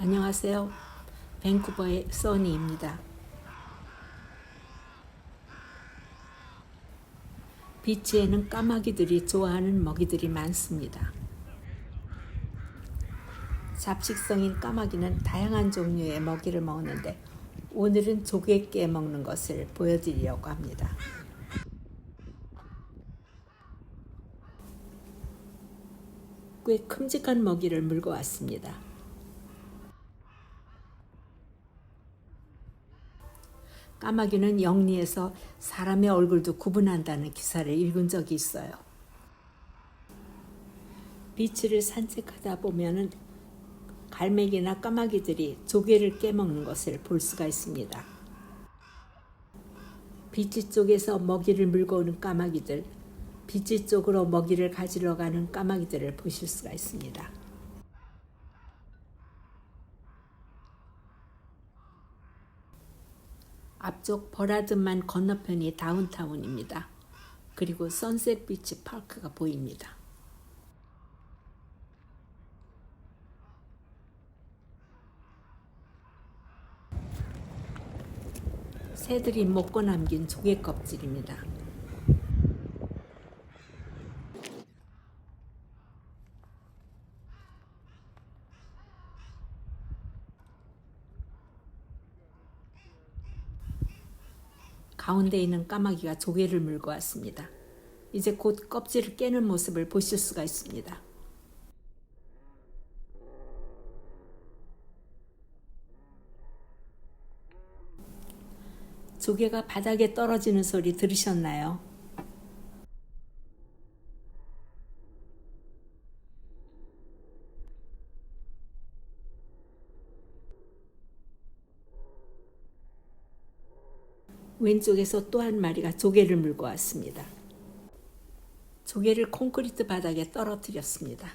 안녕하세요. 밴쿠버의 써니입니다. 비치에는 까마귀들이 좋아하는 먹이들이 많습니다. 잡식성인 까마귀는 다양한 종류의 먹이를 먹는데 오늘은 조개 깨 먹는 것을 보여드리려고 합니다. 꽤 큼직한 먹이를 물고 왔습니다. 까마귀는 영리해서 사람의 얼굴도 구분한다는 기사를 읽은 적이 있어요. 비치를 산책하다 보면은 갈매기나 까마귀들이 조개를 깨먹는 것을 볼 수가 있습니다. 비치 쪽에서 먹이를 물고 오는 까마귀들, 비치 쪽으로 먹이를 가지러 가는 까마귀들을 보실 수가 있습니다. 앞쪽 버라드만 건너편이 다운타운입니다. 그리고 선셋 비치 파크가 보입니다. 새들이 먹고 남긴 조개 껍질입니다. 가운데 있는 까마귀가 조개를 물고 왔습니다. 이제 곧 껍질을 깨는 모습을 보실 수가 있습니다. 조개가 바닥에 떨어지는 소리 들으셨나요? 왼쪽에서 또 한 마리가 조개를 물고 왔습니다. 조개를 콘크리트 바닥에 떨어뜨렸습니다.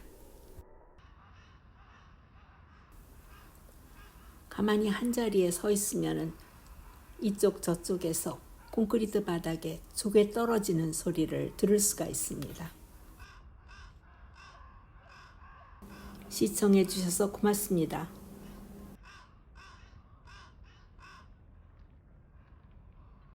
가만히 한 자리에 서 있으면은 이쪽 저쪽에서 콘크리트 바닥에 조개 떨어지는 소리를 들을 수가 있습니다. 시청해 주셔서 고맙습니다.